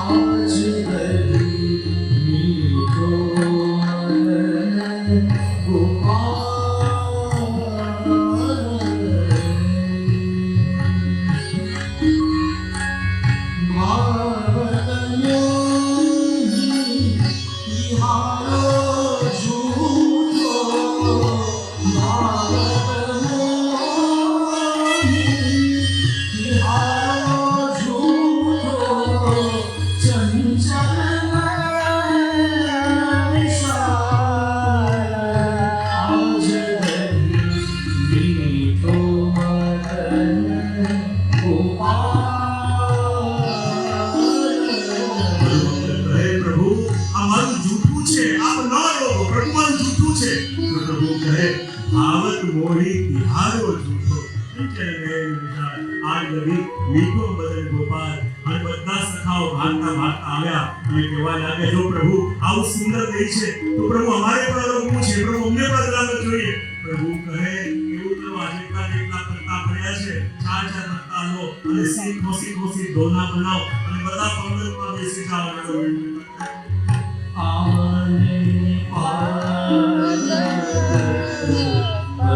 Oh. પ્રભુ આવત મોહી તિહારો જૂઠો આજ લગી મીઠો બદલ ગોપાલ. અને બધા સખાઓ ભાગતા ભાગતા આવ્યા. અને કહેવા લાગે જો પ્રભુ, આવું સુંદર દેહ છે, તો પ્રભુ અમારે પણ અલોકવું છે. પ્રભુ, અમને પણ અદાલત જોઈએ. પ્રભુ કહે, એવું તો આજેકા જેટલા કરતા પડ્યા છે. ચાર ચાર કરતા લો. અને સીટ ખોસી ખોસી દોના બનાવો. અને બધા પંગતમાં બેસી જાઓ.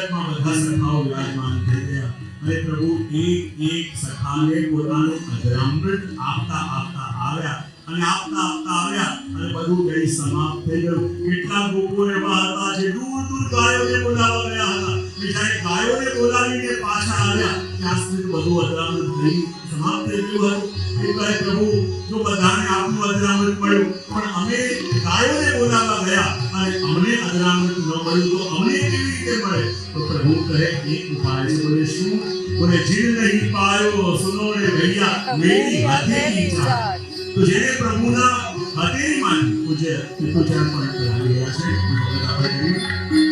અંગતમાં બધા સખાઓ વિરાજમાન થઈ ગયા અને પ્રભુ એક એક સખાને પોતાનું અજરામૃત આપતા આપતા આવ્યા અને આપતા આપતા આવ્યા અને બધું ગઈ સમાપ્ત થઈ ગયું કેટલા લોકો એવા હતા જે દૂર દૂર ગાયોને બોલાવવા ગયા હતા જ્યારે ગાયોને બોલાવીને પાછા આવ્યા ત્યાં સુધી બધું અજરામૃત થઈ સમાપ્ત થઈ ગયું હતું પ્રભુ જો બધાને આપનું અજરામૃત મળ્યું પણ અમે ગાયોને બોલાવવા ગયા અને અમને અજરામૃત ન મળ્યું તો અમને કહે એક ઉપાય છે બોલે શું? બોલે જીવ નહીં પાયો સુનો રે ભૈયા, મેરી હથેળી ચાલ. તો જેને પ્રભુના હથેળી માન પૂજે પૂજા પણ કરી રહ્યા છે.